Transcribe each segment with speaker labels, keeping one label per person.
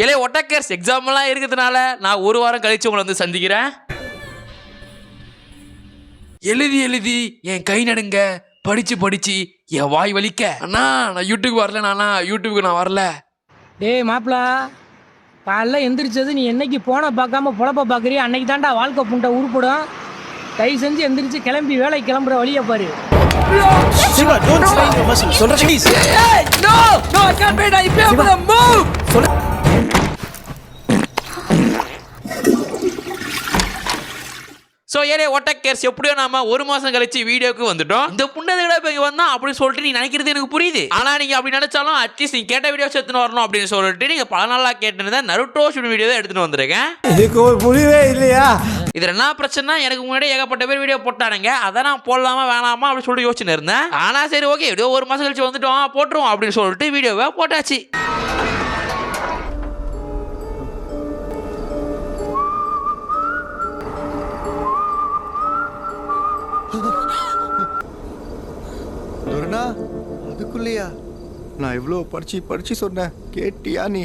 Speaker 1: இளைய ஒட்டக்கர்ஸ் எக்ஸாம் எல்லாம் இருக்கிறதுனால நான் ஒரு வாரம் கழிச்சு உங்களை வந்து சந்திக்கிறேன். எழுதி எழுதி என் கை நடுங்க படிச்சு படிச்சு என் வாய் வலிக்க. அண்ணா நான் யூடியூப் வரல நானா யூடியூப்க்கு நான் வரல.
Speaker 2: டேய் மாப்பிள காலைல எந்திரிச்சது நீ என்னைக்கு போன பார்க்காம பொழப்ப பார்க்குறிய அன்னைக்கு தான்டா வாழ்க்கை புண்டை உருப்படும். தயவு செஞ்சு எந்திரிச்சு கிளம்பி வேலைக்கு கிளம்புற வழியை பாரு.
Speaker 3: சொல்ற please
Speaker 1: no no I can't wait I pay for the move so ஏரே ஒட்டக்கேர்ஸ் எப்படியோ நாம ஒரு மாசம் கழிச்சு வீடியோக்கு வந்துட்டோம். இந்த புண்டதை விட இப்போ இங்கே வந்தா அப்படின்னு சொல்லிட்டு நீ நினைக்கிறது எனக்கு புரியுது. ஆனா நீங்க அப்படி நினைச்சாலும் அட்லீஸ்ட் நீ கேட்ட வீடியோஸ் எடுத்துன்னு வரணும் அப்படின்னு சொல்லிட்டு நீங்க பல நாளா கேட்டிருந்த நருட்டோ ஷூட் வீடியோ தான் எடுத்துட்டு வந்திருக்கேன்.
Speaker 3: இதுக்கு ஒரு முடிவே இல்லையா?
Speaker 1: இதுல என்ன பிரச்சனை எனக்கு முன்னாடி ஏகப்பட்ட பேர் வீடியோ போட்டானுங்க. அதை நான் போடலாமா வேணாமா அப்படின்னு சொல்லிட்டு யோசிச்சுன்னு இருந்தேன். ஆனா சரி ஓகே எப்படியோ ஒரு மாசம் கழிச்சு வந்துட்டோம் போட்டுருவோம் அப்படின்னு சொல்லிட்டு வீடியோவை போட்டாச்சு.
Speaker 4: அதுக்குள்ளேயா? நான் இவ்வளோ படிச்சு படிச்சு சொன்னேன். கேட்டியா நீ?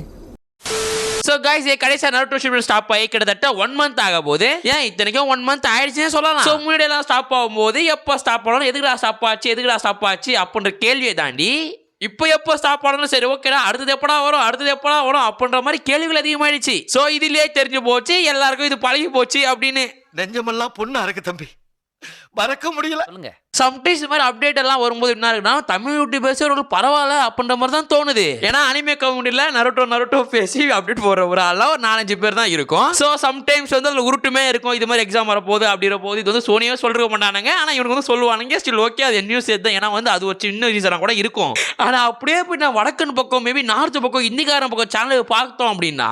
Speaker 1: ஸோ கைஸ் கடைசியாக நருட்டோ ஷிப்ட் ஸ்டாப் ஆகி கிட்டத்தட்ட ஒன் மந்த் ஆக போகுது. ஏன் இத்தனைக்கும் ஒன் மந்த் ஆயிடுச்சுன்னே சொல்லலாம். ஸோ முன்னாடியெல்லாம் ஸ்டாப் ஆகும்போது எப்போ ஸ்டாப் பண்ணணும் எதுக்குடா ஸ்டாப் ஆச்சு எதுக்குடா ஸ்டாப் ஆச்சு அப்படின்ற கேள்வியை தாண்டி இப்போ எப்போ ஸ்டாப் பண்ணணும் சரி ஓகேடா அடுத்தது எப்படா வரும் அடுத்தது எப்படா வரும் அப்படின்ற மாதிரி கேள்விகள் அதிகமாயிடுச்சு. ஸோ இதுலயே தெரிஞ்சு போச்சு எல்லாருக்கும் இது பழகி போச்சு அப்படின்னு.
Speaker 4: நெஞ்சமெல்லாம் பொண்ணு அறக்கு தம்பி. மறக்க முடியல.
Speaker 1: சம்டைம்ஸ் இந்த மாதிரி அப்டேட் எல்லாம் வரும்போது என்ன இருக்குன்னா தமிழ் யூடியூபர்ஸ் ஒரு பரவாயில்ல அப்படின்ற மாதிரி தான் தோணுது. ஏன்னா அனிமே கம்யூனிட்டியில் நருட்டோ நருட்டோ பேசி அப்டேட் போடுற ஒரு ஆளாக ஒரு நாலஞ்சு பேர் தான் இருக்கும். ஸோ சம்டைம்ஸ் வந்து அதில் உருட்டுமே இருக்கும். இது மாதிரி எக்ஸாம் வரப்போகுது அப்படிங்கிற போது இது வந்து சோனியே சொல்லிருக்க மாட்டானுங்க. ஆனால் இவனுக்கு வந்து சொல்லுவானுங்க ஸ்டில் ஓகே அது நியூஸ் தான். ஏன்னா வந்து அது ஒரு சின்ன ரீசனாக கூட இருக்கும். ஆனால் அப்படியே போய் நான் வடக்கன் பக்கம் மேபி நார்த் பக்கம் இந்திக்காரன் பக்கம் சேனல் பார்த்தோம் அப்படின்னா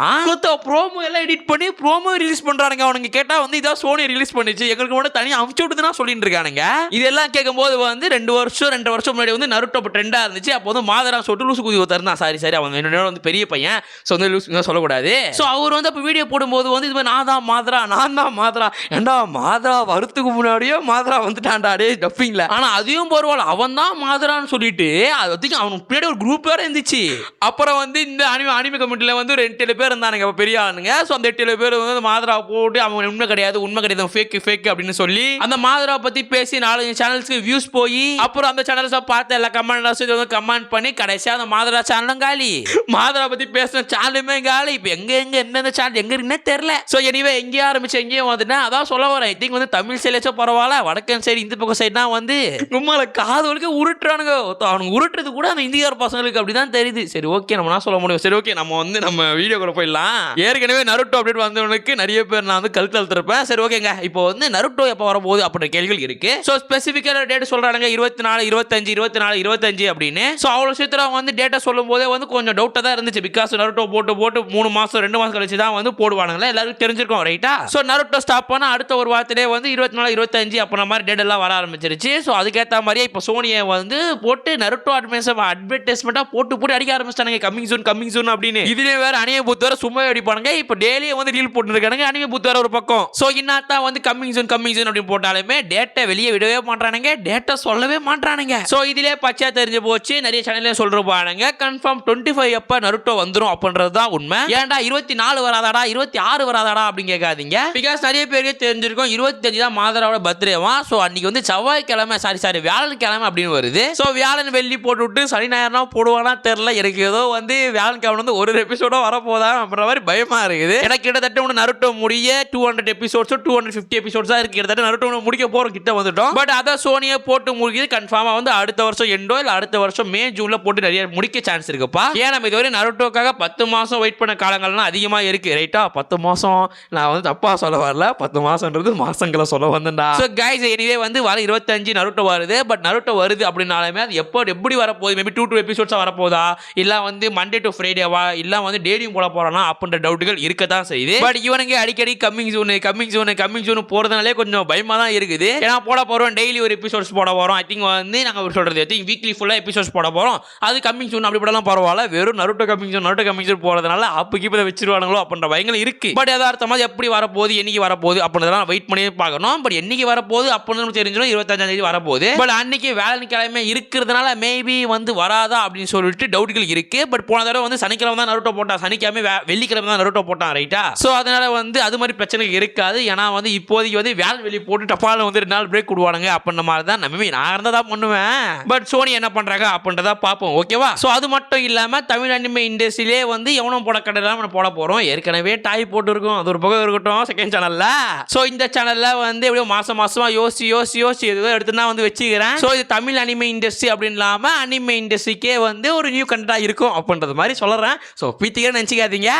Speaker 1: ப்ரோமோ எல்லாம் எடிட் பண்ணி ப்ரோமோ ரிலீஸ் பண்ணுறானுங்க அவனுங்க. கேட்டால் வந்து இதான் சோனி ரிலீஸ் பண்ணிச்சு. எங்களுக்கு மட்டும் தனியாக அமுச்சு விட்டுதுன்னா சொல்லிட்டு இருக்கானுங்க இதெல்லாம் கேட்கும்போது வந்து ரெண்டு வருஷம் ரெண்டு வருஷம் முன்னாடி வந்து நருட்டோ இப்போ ட்ரெண்டாக இருந்துச்சு. அப்போ வந்து மாதரா சொல்லிட்டு லூசு குதி ஒருத்தர் தான் சாரி சாரி அவன் என்னோட வந்து பெரிய பையன். ஸோ வந்து லூசு சொல்லக்கூடாது. ஸோ அவர் வந்து அப்போ வீடியோ போடும்போது வந்து இது மாதிரி நான் தான் மாதரா நான் தான் மாதரா. ஏண்டா மாதரா வரத்துக்கு முன்னாடியே மாதரா வந்துட்டான்டா டே டப்பிங்கில் ஆனால் அதையும் பரவாயில்ல அவன் தான் மாதரான்னு சொல்லிட்டு அது வந்து அவனுக்கு பின்னாடி ஒரு குரூப் வேறு இருந்துச்சு. அப்புறம் வந்து இந்த அனிம அனிம கமிட்டியில் வந்து ரெண்டு ஏழு பேர் இருந்தானுங்க அப்போ பெரிய ஆளுங்க. ஸோ அந்த எட்டு பேர் வந்து மாதரா போட்டு அவங்க உண்மை கிடையாது உண்மை கிடையாது ஃபேக்கு ஃபேக்கு அப்படின்னு சொல்லி அந்த மாதரா பத்தி பேசி நாலஞ்சு சேனல்ஸ்க்கு வியூஸ் போய் அப்புறம் அந்த சேனல்ஸை பார்த்த எல்லா கமெண்ட் வந்து கமெண்ட் பண்ணி கடைசியாக அந்த மாதரா சேனலும் காலி. மாதரா பத்தி பேசின சேனலுமே காலி. இப்போ எங்க எங்க எந்தெந்த சேனல் எங்க இருக்குன்னே தெரியல. ஸோ எனிவே எங்கேயே ஆரம்பிச்சு எங்கேயும் வந்துட்டேன் அதான் சொல்ல வரேன். ஐ திங்க் வந்து தமிழ் சைட்லேச்சும் பரவாயில்ல. வடக்கன் சைடு இந்த பக்கம் சைடுனா வந்து உம்மால காதுகளுக்கு உருட்டுறானுங்க. அவனுக்கு உருட்டுறது கூட அந்த இந்தியார் பசங்களுக்கு அப்படிதான் தெரியுது. சரி ஓகே நம்ம சொல்ல முடியும்? சரி ஓகே நம்ம வந்து நம்ம வீடியோக்குள்ள போயிடலாம். ஏற்கனவே நருட்டோ அப்டேட் வந்தவனுக்கு நிறைய பேர் நான் வந்து கழுத்து அழுத்திருப்பேன். சரி ஓகேங்க இப்போ வந்து நருட்டோ எப்போ வரப்போகுது கேள்வி கேள்விகள் இருக்கு. ஸோ ஸ்பெசிஃபிக்கான டேட் சொல்றாங்க இருபத்தி நாலு இருபத்தஞ்சு இருபத்தி நாலு இருபத்தஞ்சு அப்படின்னு. ஸோ அவ்வளோ சீக்கிரம் அவங்க வந்து டேட்டா சொல்லும் போதே வந்து கொஞ்சம் டவுட்டாக தான் இருந்துச்சு. பிகாஸ் நருட்டோ போட்டு போட்டு மூணு மாசம் ரெண்டு மாசம் கழிச்சு தான் வந்து போடுவானுங்களா. எல்லாருக்கும் தெரிஞ்சிருக்கும் ரைட்டா ஸோ நருட்டோ ஸ்டாப் பண்ணா அடுத்த ஒரு வாரத்திலே வந்து இருபத்தி நாலு இருபத்தஞ்சு அப்புறம் மாதிரி டேட் எல்லாம் வர ஆரம்பிச்சிருச்சு. ஸோ அதுக்கேற்ற மாதிரியே இப்போ சோனியை வந்து போட்டு நருட்டோ அட்வர்டைஸ் அட்வர்டைஸ்மெண்ட்டாக போட்டு போட்டு அடிக்க ஆரம்பிச்சிட்டாங்க கம்மிங் சூன் கம்மிங் சூன் அப்படின்னு. இதுலேயே வேற அணிய புத்து வேற சும்மா அடிப்பானுங்க. இப்போ டெய்லியும் வந்து ரீல் போட்டுருக்கானுங்க அணிய புத்து வேற ஒரு பக்கம். ஸோ இன்னாத்தான் வந்து கம்மிங் சூன் கம்மிங் சூன் அப்படின்னு போட்டாலுமே டேட்டா வெளியே விடவே மாட்டானுங்க டேட்டா சொல்லவே மாட்டானுங்க ஸோ இதிலே பச்சையா தெரிஞ்சு போச்சு. நிறைய சேனல்ல சொல்றானுங்க கன்ஃபார்ம் டுவெண்ட்டி ஃபைவ் எப்போ நருட்டோ வந்துடும் அப்படின்றது தான் உண்மை. ஏன்டா இருபத்தி நாலு வராதாடா இருபத்தி ஆறு வராதாடா அப்படின்னு கேட்காதீங்க. பிகாஸ் நிறைய பேருக்கு தெரிஞ்சிருக்கும் இருபத்தஞ்சு தான் மாதராவோட பர்த்டேவா? ஸோ அன்னைக்கு வந்து செவ்வாய்க்கிழமை சாரி சாரி வியாழக்கிழமை அப்படின்னு வருது. ஸோ வியாழன் வெள்ளி போட்டு விட்டு சனி ஞாயிறுனா போடுவானா தெரியல. எனக்கு ஏதோ வந்து வியாழக்கிழமை வந்து ஒரு எபிசோடோ வரப்போதா அப்படின்ற மாதிரி பயமா இருக்குது. எனக்கு கிட்டத்தட்ட ஒன்று நருட்டோ முடிய டூ ஹண்ட்ரட் எபிசோட்ஸோ டூ ஹண்ட்ரட் ஃபிஃப்டி எபிசோட்ஸாக தான் இருக்கு. கிட்டத்தட்ட நருட்டோ முடிக்க முடிக்க போறோம் கிட்ட வந்துட்டோம். பட் அதை சோனியை போட்டு முடிக்கிறது கன்ஃபார்மா வந்து அடுத்த வருஷம் எண்டோ இல்லை அடுத்த வருஷம் மே ஜூன்ல போட்டு நிறைய முடிக்க சான்ஸ் இருக்குப்பா. ஏன் நம்ம இதுவரை நருட்டோக்காக பத்து மாசம் வெயிட் பண்ண காலங்கள்லாம் அதிகமா இருக்கு. ரைட்டா பத்து மாசம். நான் வந்து தப்பா சொல்ல வரல. பத்து மாசம்ன்றது மாசங்களை சொல்ல வந்தேன்டா. ஸோ கைஸ் எனிவே வந்து வர இருபத்தஞ்சு நருட்டோ வருது. பட் நருட்டோ வருது அப்படின்னாலுமே அது எப்போ எப்படி வரப்போகுது? மேபி டூ டூ எபிசோட்ஸாக வரப்போதா இல்லை வந்து மண்டே டு ஃப்ரைடேவா இல்லை வந்து டெய்லியும் போட போகிறானா அப்படின்ற டவுட்டுகள் இருக்க தான் செய்யுது. பட் இவனுங்க அடிக்கடி coming soon coming soon coming soon போறதுனாலே கொஞ்சம் பயமாக தான் இருக்குது. ஏன்னா போட போகிறோம் டெய்லி ஒரு எபிசோட்ஸ் போட போகிறோம் ஐ திங்க் வந்து நாங்கள் சொல்கிறது ஐ திங்க் வீக்லி ஃபுல்லா எபிசோட்ஸ் போட போகிறோம் அது கம்மிங் சூன் அப்படி போடலாம் பரவாயில்ல. வெறும் Naruto coming soon Naruto coming soon போகிறதுனால அப்போ கீப்பை வச்சிருவானுங்களோ அப்படின்ற பயங்கள் இருக்குது பட் யதார்த்தமாக எப்படி வரப்போகுது என்னைக்கு வரப்போகுது அப்படின்றதெல்லாம் வெயிட் பண்ணி பார்க்கணும். பட் என்னைக்கு வரப்போகுது அப்படின்னு தெரிஞ்சிடும் இருபத்தஞ்சாம் தேதி வரப்போகுது. பட் அன்னைக்கு வேலைக்கிழமை இருக்கிறதுனால மேபி வந்து வராதா அப்படின்னு சொல்லிட்டு டவுட்கள் இருக்குது பட் போன தடவை வந்து சனிக்கிழமை தான் நருட்டோ போட்டான். சனிக்கிழமை வே- வெள்ளிக்கிழமை தான் நருட்டோ போட்டான் ரைட்டா ஸோ அதனால வந்து அது மாதிரி பிரச்சனை இருக்காது. ஏன்னா வந்து இப்போதைக்கு வந்து வேலை வெளியே போட்டு டப்பால் வந்து ரெண்டு நாள் பிரேக் விடுவானுங்க. அப்படின்ற மாதிரி தான் நம்ம நான் இருந்தால் தான் பண்ணுவேன். பட் சோனி என்ன பண்றாங்க? அப்படின்றத பார்ப்போம். ஓகேவா ஸோ அது மட்டும் இல்லாம தமிழ் அனிமே இண்டஸ்ட்ரியிலே வந்து எவனும் போட கடை நம்ம போட போறோம். ஏற்கனவே டாய் போட்டுருக்கோம். அது ஒரு பக்கம் இருக்கட்டும். செகண்ட் சேனல்ல ஸோ இந்த சேனல்ல வந்து எப்படியோ மாசம் மாசமா யோசி யோசிச்சு யோசிச்சு ஏதோ எடுத்து நான் வந்து வச்சுக்கிறேன். ஸோ இது தமிழ் அனிமே இண்டஸ்ட்ரி அப்படின்னு இல்லாம அனிமே இண்டஸ்ட்ரிக்கே வந்து ஒரு நியூ கண்டென்ட்டாக இருக்கும் அப்படின்றது மாதிரி சொல்றேன். ஸோ பீத்திக்கே நினச்சிக்காதீங்க.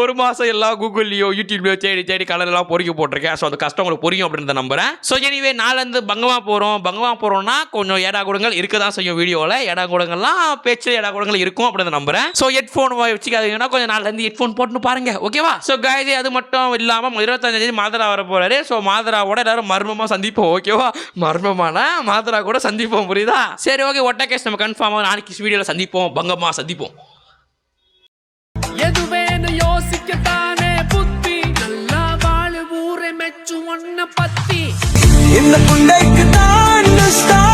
Speaker 1: ஒரு மாசம் எல்லாம் கூகுள்லயோ யூடியூப்லயோ தேடி தேடி கலர் எல்லாம் பொறிக்க போட்டிருக்கேன். ஸோ அந்த கஷ்டம் உங்களுக்கு புரியும் அப்படின்றத நம்புறேன். ஸோ எனிவே இதுவே நாலேருந்து பங்கமாக போகிறோம் பங்கமாக போகிறோம்னா கொஞ்சம் ஏடா கூடங்கள் இருக்க தான் செய்யும் வீடியோவில் ஏடா கூடங்கள்லாம் பேச்சு ஏடா கூடங்கள் இருக்கும் அப்படின்னு நம்புகிறேன் ஸோ ஹெட்ஃபோன் வச்சுக்காதீங்கன்னா கொஞ்சம் நாலேருந்து ஹெட்ஃபோன் போட்டுன்னு பாருங்க. ஓகேவா ஸோ காயதே அது மட்டும் இல்லாமல் இருபத்தஞ்சாந்தேதி மாதரா வர போகிறாரு ஸோ மாதராவோட எல்லாரும் மர்மமாக சந்திப்போம். ஓகேவா மர்மமான மாதரா கூட சந்திப்போம். புரியுதா? சரி ஓகே ஒட்ட கேஸ் நம்ம கன்ஃபார்மாக நாளைக்கு வீடியோவில் சந்திப்போம். பங்கமாக சந்திப்போம்.
Speaker 5: In
Speaker 3: the moonlight, the sun